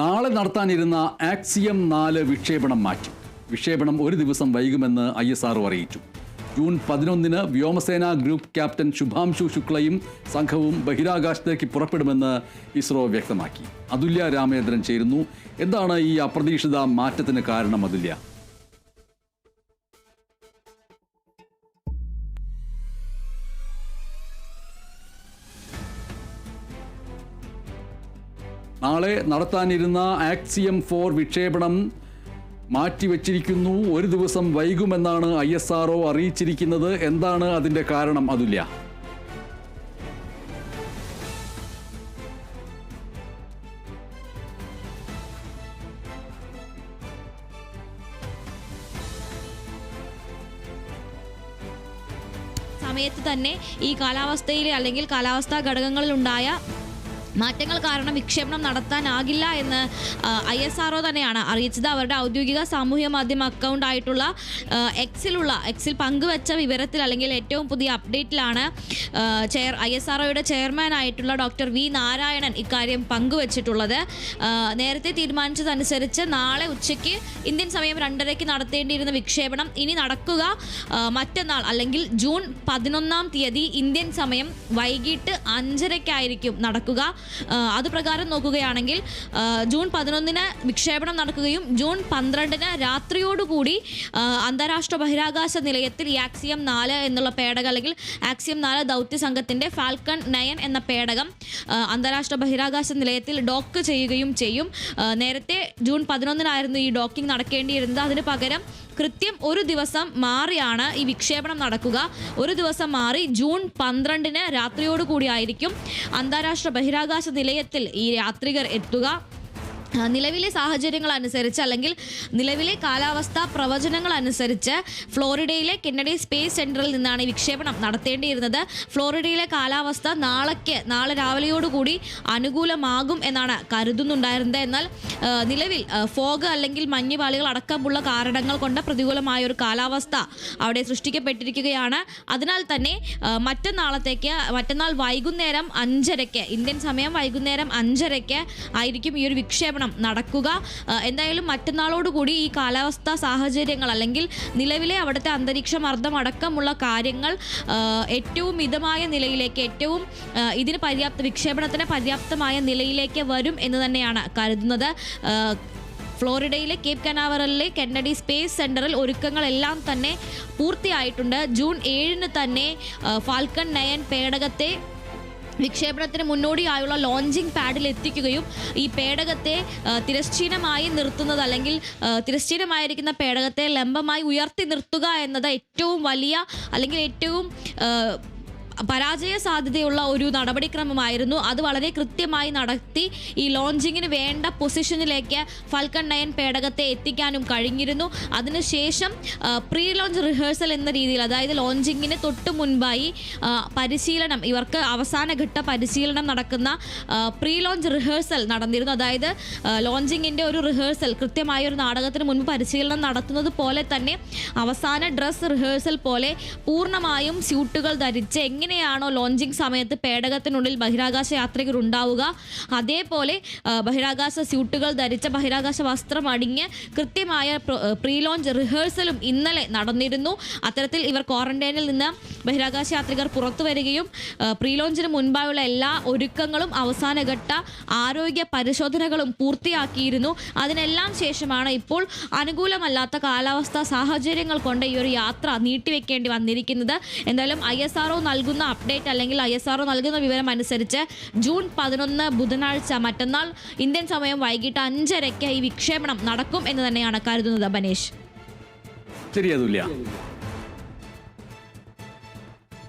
നാളെ നടത്താനിരുന്ന ആക്സിയം നാല് വിക്ഷേപണം മാറ്റി. വിക്ഷേപണം ഒരു ദിവസം വൈകുമെന്ന് ഐ എസ് ആർ അറിയിച്ചു. ജൂൺ പതിനൊന്നിന് വ്യോമസേനാ ഗ്രൂപ്പ് ക്യാപ്റ്റൻ ശുഭാംശു ശുക്ലയും സംഘവും ബഹിരാകാശത്തേക്ക് പുറപ്പെടുമെന്ന് ഇസ്രോ വ്യക്തമാക്കി. അതുല്യ രാമേന്ദ്രൻ ചേരുന്നു. എന്താണ് ഈ അപ്രതീക്ഷിത മാറ്റത്തിന് കാരണം അതുല്യ? നാളെ നടത്താനിരുന്ന ആക്സിയം ഫോർ വിക്ഷേപണം മാറ്റിവെച്ചിരിക്കുന്നു. ഒരു ദിവസം വൈകുമെന്നാണ് ഐ എസ് ആർ അറിയിച്ചിരിക്കുന്നത്. എന്താണ് അതിന്റെ കാരണം അതുല്യ? സമയത്ത് തന്നെ ഈ കാലാവസ്ഥയിൽ അല്ലെങ്കിൽ കാലാവസ്ഥാ ഘടകങ്ങളിലുണ്ടായ മാറ്റങ്ങൾ കാരണം വിക്ഷേപണം നടത്താനാകില്ല എന്ന് ഐ എസ് ആർ തന്നെയാണ് അറിയിച്ചത്. അവരുടെ ഔദ്യോഗിക സാമൂഹ്യ മാധ്യമ അക്കൗണ്ട് ആയിട്ടുള്ള എക്സിലുള്ള എക്സിൽ പങ്കുവച്ച വിവരത്തിൽ അല്ലെങ്കിൽ ഏറ്റവും പുതിയ അപ്ഡേറ്റിലാണ് chair I S R chairman ആയിട്ടുള്ള ഡോക്ടർ വി നാരായണൻ ഇക്കാര്യം പങ്കുവച്ചിട്ടുള്ളത്. നേരത്തെ തീരുമാനിച്ചതനുസരിച്ച് നാളെ ഉച്ചയ്ക്ക് ഇന്ത്യൻ സമയം രണ്ടരയ്ക്ക് നടത്തേണ്ടിയിരുന്ന വിക്ഷേപണം ഇനി നടക്കുക മറ്റന്നാൾ അല്ലെങ്കിൽ ജൂൺ പതിനൊന്നാം തീയതി ഇന്ത്യൻ സമയം വൈകിട്ട് അഞ്ചരയ്ക്കായിരിക്കും നടക്കുക. അത് പ്രകാരം നോക്കുകയാണെങ്കിൽ ജൂൺ പതിനൊന്നിന് വിക്ഷേപണം നടക്കുകയും ജൂൺ പന്ത്രണ്ടിന് രാത്രിയോടുകൂടി അന്താരാഷ്ട്ര ബഹിരാകാശ നിലയത്തിൽ ആക്സിയം നാല് എന്നുള്ള പേടകം അല്ലെങ്കിൽ ആക്സിയം നാല് ദൗത്യ സംഘത്തിന്റെ ഫാൽക്കൺ നയൻ എന്ന പേടകം അന്താരാഷ്ട്ര ബഹിരാകാശ നിലയത്തിൽ ഡോക്ക് ചെയ്യുകയും ചെയ്യും. നേരത്തെ ജൂൺ പതിനൊന്നിനായിരുന്നു ഈ ഡോക്കിംഗ് നടക്കേണ്ടിയിരുന്നത്. അതിന് പകരം കൃത്യം ഒരു ദിവസം മാറിയാണ് ഈ വിക്ഷേപണം നടക്കുക. ഒരു ദിവസം മാറി ജൂൺ പന്ത്രണ്ടിന് രാത്രിയോട് കൂടിയായിരിക്കും അന്താരാഷ്ട്ര ബഹിരാകാശ നിലയത്തിൽ ഈ യാത്രികർ എത്തുക. നിലവിലെ സാഹചര്യങ്ങൾ അനുസരിച്ച് അല്ലെങ്കിൽ നിലവിലെ കാലാവസ്ഥ പ്രവചനങ്ങൾ അനുസരിച്ച് ഫ്ലോറിഡയിലെ കെന്നഡി സ്പേസ് സെന്ററിൽ നിന്നാണ് ഈ വിക്ഷേപണം നടത്തേണ്ടിയിരുന്നത്. ഫ്ലോറിഡയിലെ കാലാവസ്ഥ നാളേക്ക് നാളെ രാവിലെയോടുകൂടി അനുകൂലമാകും എന്നാണ് കരുതുന്നുണ്ടായിരുന്നത്. എന്നാൽ നിലവിൽ ഫോഗ് അല്ലെങ്കിൽ മഞ്ഞുപാളികൾ അടക്കമുള്ള കാരണങ്ങൾ കൊണ്ട് പ്രതികൂലമായ ഒരു കാലാവസ്ഥ അവിടെ സൃഷ്ടിക്കപ്പെട്ടിരിക്കുകയാണ്. അതിനാൽ തന്നെ മറ്റന്നാളത്തേക്ക് മറ്റന്നാൾ വൈകുന്നേരം അഞ്ചരയ്ക്ക് ഇന്ത്യൻ സമയം വൈകുന്നേരം അഞ്ചരയ്ക്ക് ആയിരിക്കും ഈ ഒരു വിക്ഷേപണം നടക്കുക. ആ, എന്തായാലും മറ്റന്നാളോടുകൂടി ഈ കാലാവസ്ഥാ സാഹചര്യങ്ങൾ അല്ലെങ്കിൽ നിലവിലെ അവിടുത്തെ അന്തരീക്ഷ മർദ്ദം കാര്യങ്ങൾ ഏറ്റവും മിതമായ നിലയിലേക്ക് ഏറ്റവും ഇതിന് പര്യാപ്ത വിക്ഷേപണത്തിന് പര്യാപ്തമായ നിലയിലേക്ക് വരും എന്ന് തന്നെയാണ് കരുതുന്നത്. ഫ്ലോറിഡയിലെ കേപ്പ് കനാവറലിലെ കെന്നഡി സ്പേസ് സെന്ററിൽ ഒരുക്കങ്ങളെല്ലാം തന്നെ പൂർത്തിയായിട്ടുണ്ട്. ജൂൺ ഏഴിന് തന്നെ ഫാൽക്കൺ നയൻ പേടകത്തെ വിക്ഷേപണത്തിന് മുന്നോടിയായുള്ള ലോഞ്ചിങ് പാഡിൽ എത്തിക്കുകയും ഈ പേടകത്തെ തിരശ്ചീനമായി നിർത്തുന്നത് അല്ലെങ്കിൽ തിരശ്ചീനമായിരിക്കുന്ന പേടകത്തെ ലംബമായി ഉയർത്തി നിർത്തുക എന്നത് ഏറ്റവും വലിയ അല്ലെങ്കിൽ ഏറ്റവും പരാജയ സാധ്യതയുള്ള ഒരു നടപടിക്രമമായിരുന്നു. അത് വളരെ കൃത്യമായി നടത്തി ഈ ലോഞ്ചിങ്ങിന് വേണ്ട പൊസിഷനിലേക്ക് ഫൽക്കൺ നയൻ പേടകത്തെ എത്തിക്കാനും കഴിഞ്ഞിരുന്നു. അതിനുശേഷം പ്രീ ലോഞ്ച് റിഹേഴ്സൽ എന്ന രീതിയിൽ അതായത് ലോഞ്ചിങ്ങിന് തൊട്ട് മുൻപായി പരിശീലനം ഇവർക്ക് അവസാനഘട്ട പരിശീലനം നടക്കുന്ന പ്രീ ലോഞ്ച് റിഹേഴ്സൽ നടന്നിരുന്നു. അതായത് ലോഞ്ചിങ്ങിന്റെ ഒരു റിഹേഴ്സൽ കൃത്യമായ ഒരു നാടകത്തിന് മുൻപ് പരിശീലനം നടത്തുന്നത് പോലെ തന്നെ അവസാന ഡ്രസ് റിഹേഴ്സൽ പോലെ പൂർണമായും സ്യൂട്ടുകൾ ധരിച്ച് എങ്ങനെയാണോ ലോഞ്ചിങ് സമയത്ത് പേടകത്തിനുള്ളിൽ ബഹിരാകാശ യാത്രികർ ഉണ്ടാവുക അതേപോലെ ബഹിരാകാശ സ്യൂട്ടുകൾ ധരിച്ച ബഹിരാകാശ വസ്ത്രം അടിഞ്ഞ് കൃത്യമായ പ്രീ ലോഞ്ച് റിഹേഴ്സലും ഇന്നലെ നടന്നിരുന്നു. അത്തരത്തിൽ ഇവർ ക്വാറന്റൈനിൽ നിന്ന് ബഹിരാകാശ യാത്രികർ പുറത്തു വരികയും പ്രീ ലോഞ്ചിന് മുൻപായുള്ള എല്ലാ ഒരുക്കങ്ങളും അവസാനഘട്ട ആരോഗ്യ പരിശോധനകളും പൂർത്തിയാക്കിയിരുന്നു. അതിനെല്ലാം ശേഷമാണ് ഇപ്പോൾ അനുകൂലമല്ലാത്ത കാലാവസ്ഥ സാഹചര്യങ്ങൾ കൊണ്ട് ഈ ഒരു യാത്ര നീട്ടിവെക്കേണ്ടി വന്നിരിക്കുന്നത്. എന്തായാലും ഐ ആർഒ നൽകുന്ന അപ്ഡേറ്റ് അല്ലെങ്കിൽ ഐ എസ് ആർഒ നൽകുന്ന വിവരം അനുസരിച്ച് ജൂൺ പതിനൊന്ന് ബുധനാഴ്ച മറ്റന്നാൾ ഇന്ത്യൻ സമയം വൈകിട്ട് അഞ്ചരയ്ക്ക് ഈ വിക്ഷേപണം നടക്കും എന്ന് തന്നെയാണ് കരുതുന്നത് ബനേഷ്. ശരി അതുല്യ